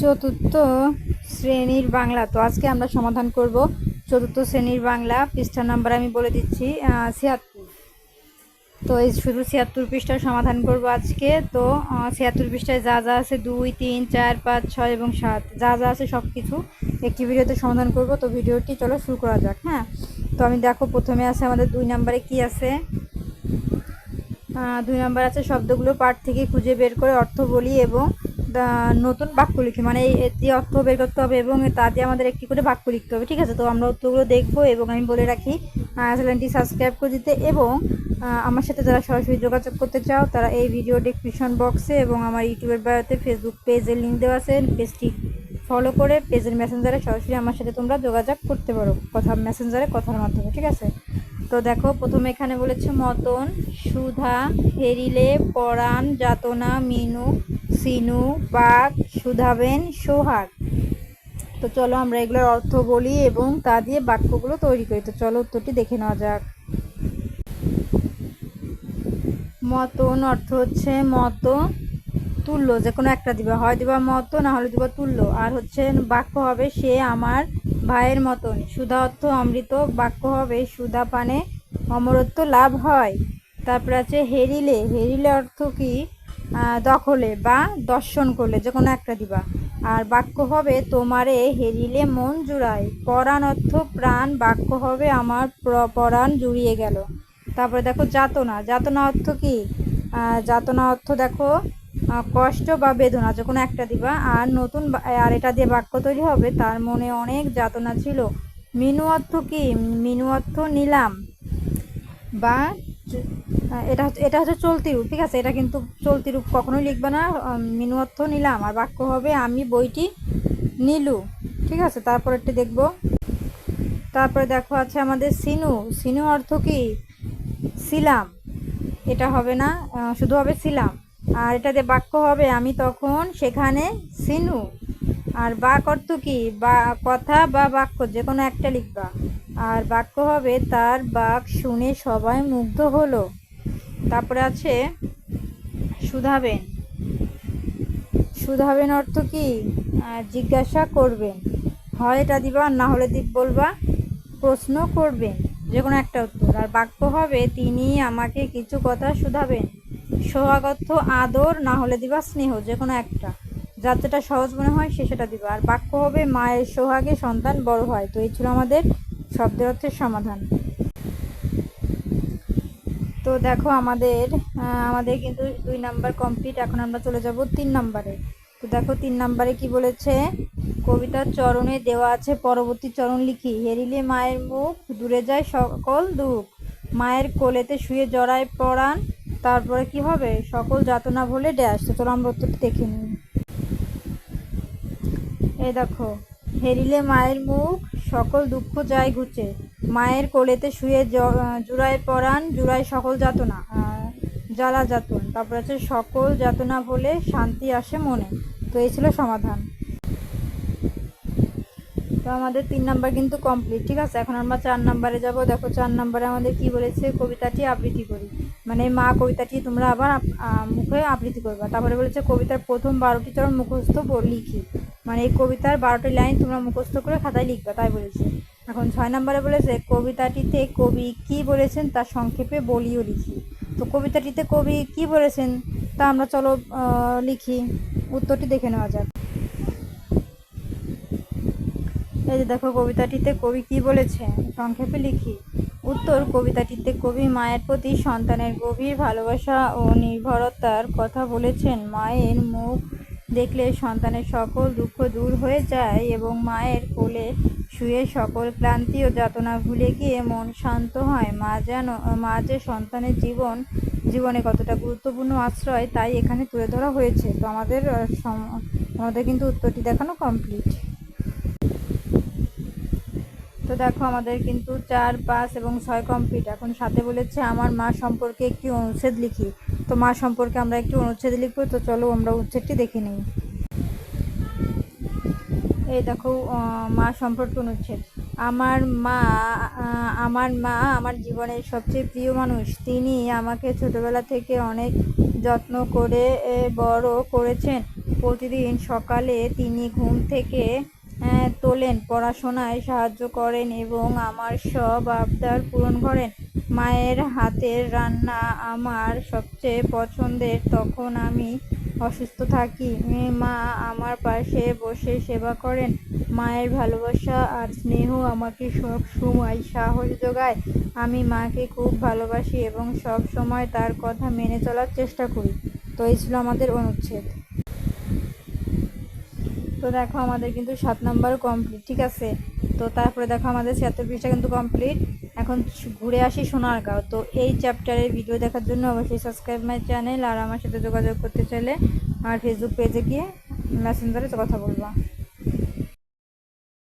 চতুর্থ শ্রেণির বাংলা। তো আজকে আমরা সমাধান করব চতুর্থ শ্রেণির বাংলা পৃষ্ঠা নাম্বার আমি বলে দিচ্ছি ছিয়াত্তর। তো এই শুধু ছিয়াত্তর পৃষ্ঠার সমাধান করব আজকে। তো ছিয়াত্তর পৃষ্ঠায় যা যা আছে দুই, তিন, চার, পাঁচ, ছয় এবং সাত, যা যা আছে সব কিছু একটি ভিডিওতে সমাধান করব। তো ভিডিওটি চলো শুরু করা যাক হ্যাঁ? তো আমি দেখো প্রথমে আছে আমাদের দুই নাম্বারে কি আছে? দুই নাম্বার আছে শব্দগুলো পাঠ থেকে খুঁজে বের করে অর্থ বলি এবং নতুন বাক্য লিখি মানে এর অর্থ বের করতে হবে এবং তা দিয়ে আমাদের একটি করে বাক্য লিখতে হবে, ঠিক আছে? তো আমরা উত্তরগুলো দেখব এবং আমি বলে রাখি চ্যানেলটি সাবস্ক্রাইব করে দিতে এবং আমার সাথে যারা সরাসরি যোগাযোগ করতে চাও, তারা এই ভিডিও ডিসক্রিপশন বক্সে এবং আমার ইউটিউবের বায়োতে ফেসবুক পেজের লিঙ্ক দেওয়া আছে পেজটি ফলো করে পেজের মেসেঞ্জারে সরাসরি আমার সাথে তোমরা যোগাযোগ করতে পারো, কথা মেসেঞ্জারে কথার মাধ্যমে, ঠিক আছে? তো দেখো, প্রথমে এখানে বলেছে মতন, সুধা, হেরিলে, পরাণ, যাতনা, মিনু, সিনু, বাঘ, সুধাবেন, সোহাগ। তো চলো আমরা এগুলোর অর্থ বলি এবং তা দিয়ে বাক্যগুলো তৈরি করি। তো চলো উত্তরটি দেখে নেওয়া যাক। মতন অর্থ হচ্ছে মত, তুল্য। যে কোনো একটা দিবা। হয় দিবা মত, না হলে দিবা তুল্য। আর হচ্ছে বাক্য হবে, সে আমার ভাইয়ের মতন। সুধা অর্থ অমৃত বাক্য হবে, সুধা পানে অমরত্ব লাভ হয়। তারপরে আছে, হেরিলে। হেরিলে অর্থ কি? দখলে বা দর্শন করলে যে কোনো একটা দিবা। আর বাক্য হবে, তোমারে হেরিলে মন জুড়ায় পরাণ অর্থ প্রাণ, বাক্য হবে, আমার প্র- পরাণ জুড়িয়ে গেল। তারপরে দেখো, যাতনা। যাতনা অর্থ কি? যাতনা অর্থ দেখো কষ্ট বা বেদনা, যে কোনো একটা দিবা। আর নতুন আর এটা দিয়ে বাক্য তৈরি হবে, তার মনে অনেক যাতনা ছিল। মিনু অর্থ কি? মিনু অর্থ নিলাম বা এটা হচ্ছে এটা হচ্ছে চলতি রূপ, ঠিক আছে? এটা কিন্তু চলতি রূপ কখনোই লিখবে না। মিনু অর্থ নিলাম, আর বাক্য হবে, আমি বইটি নিলু। ঠিক আছে? তারপর একটি দেখব। তারপরে দেখো, আছে আমাদের সিনু। সিনু অর্থ কি? ছিলাম এটা হবে না শুধু হবে ছিলাম আর এটা দিয়ে বাক্য হবে, আমি তখন সেখানে সিনু। আর বাক অর্থ কি? বা, কথা বা বাক্য যে কোনো একটা লিখবা। আর বাক্য হবে, তার বাক শুনে সবাই মুগ্ধ হলো। তারপরে আছে, সুধাবেন। সুধাবেন অর্থ কি? জিজ্ঞাসা করবেন। হয় এটা দিবা, না হলে দিব বলবা, প্রশ্ন করবেন। যে কোনো একটা উত্তর। আর বাক্য হবে, তিনি আমাকে কিছু কথা শুধাবেন সোহাগত্য আদর, না হলে দিবা স্নেহ যে কোনো একটা। যার যেটা সহজ মনে হয়, সে সেটা দিবা। আর বাক্য হবে, মায়ের সোহাগে সন্তান বড় হয়। তো এই ছিল আমাদের শব্দের অর্থের সমাধান। তো দেখো আমাদের আমাদের কিন্তু দুই নাম্বার কমপ্লিট এখন আমরা চলে যাব তিন নাম্বারে। তো দেখো তিন নাম্বারে কি বলেছে? কবিতার চরণে দেওয়া আছে পরবর্তী চরণ লিখি। হেরিলে মায়ের মুখ, দূরে যায় সকল দুঃখ। মায়ের কোলেতে শুয়ে জড়ায় পড়ান তারপরে কি হবে? সকল যাতনা বলে ড্যাশ তো চলো আমরা উত্তরটি দেখে নিই। এই দেখো, হেরিলে মায়ের মুখ, সকল দুঃখ যায় ঘুচে। মায়ের কোলেতে শুয়ে জুড়ায় পরাণ, জুড়ায় সকল যাতনা জ্বালা যাতন। তারপর আছে, সকল যাতনা বলে শান্তি আসে মনে। তো এই ছিল সমাধান। আমাদের তিন নাম্বার কিন্তু কমপ্লিট ঠিক আছে? এখন আমরা চার নাম্বারে যাব। দেখো, চার নাম্বারে আমাদের কি বলেছে? কবিতাটি আবৃত্তি করি। মানে মা কবিতাটি তোমরা আবার মুখে আবৃত্তি করবা। তারপরে বলেছে, কবিতার প্রথম বারোটি চরণ মুখস্থ লিখি। মানে এই কবিতার বারোটি লাইন তোমরা মুখস্থ করে খাতায় লিখবা, তাই বলেছে। এখন ছয় নম্বরে বলেছে, কবিতাটিতে কবি কি বলেছেন তা সংক্ষেপে বলিও লিখি। তো কবিতাটিতে কবি কি বলেছেন তা আমরা চলো লিখি। উত্তরটি দেখে নেওয়া যাক। এই যে দেখো কবিতাটিতে কবি কি বলেছে? সংক্ষেপে লিখি। উত্তর, কবিতাটিতে কবি মায়ের প্রতি সন্তানের গভীর ভালোবাসা ও নির্ভরতার কথা বলেছেন। মায়ের মুখ দেখলে সন্তানের সকল দুঃখ দূর হয়ে যায় এবং মায়ের কোলে শুয়ে সকল ক্লান্তি ও যাতনা ভুলে গিয়ে মন শান্ত হয়। মা যেন, মা যে সন্তানের জীবন, জীবনে কতটা গুরুত্বপূর্ণ আশ্রয়, তাই এখানে তুলে ধরা হয়েছে। তো আমাদের আমাদের কিন্তু উত্তরটি দেখানো কমপ্লিট তো দেখো আমাদের কিন্তু চার পাঁচ এবং ছয় কমপ্লিট এখন সাথে বলেছে আমার মা সম্পর্কে একটি অনুচ্ছেদ লিখি। তো মা সম্পর্কে আমরা একটি অনুচ্ছেদ লিখব, তো চলো আমরা অনুচ্ছেদটি দেখে নিই। এই দেখো মা সম্পর্কে অনুচ্ছেদ। আমার মা আমার মা আমার জীবনের সবচেয়ে প্রিয় মানুষ। তিনি আমাকে ছোটবেলা থেকে অনেক যত্ন করে বড় করেছেন। প্রতিদিন সকালে তিনি ঘুম থেকে তোলেন, পড়াশোনায় সাহায্য করেন এবং আমার সব আবদার পূরণ করেন। মায়ের হাতের রান্না আমার সবচেয়ে পছন্দের, তখন আমি অসুস্থ থাকি। মা আমার পাশে বসে সেবা করেন। মায়ের ভালোবাসা আর স্নেহ আমাকে সব সময় সাহস যোগায়। আমি মাকে খুব ভালোবাসি এবং সব সময় তার কথা মেনে চলার চেষ্টা করি। তো এই ছিল আমাদের অনুচ্ছেদ। তো দেখো আমাদের কিন্তু সাত নাম্বার কমপ্লিট ঠিক আছে? তো তারপরে দেখো আমাদের ছিয়াত্তর পৃষ্ঠা কিন্তু কমপ্লিট এখন ঘুরে আসি সোনারগাঁও। তো এই চ্যাপ্টারের ভিডিও দেখার জন্য অবশ্যই সাবস্ক্রাইব মাই চ্যানেল আর আমার সাথে যোগাযোগ করতে চাইলে আমার ফেসবুক পেজে গিয়ে মেসেঞ্জারে কথা বলবা।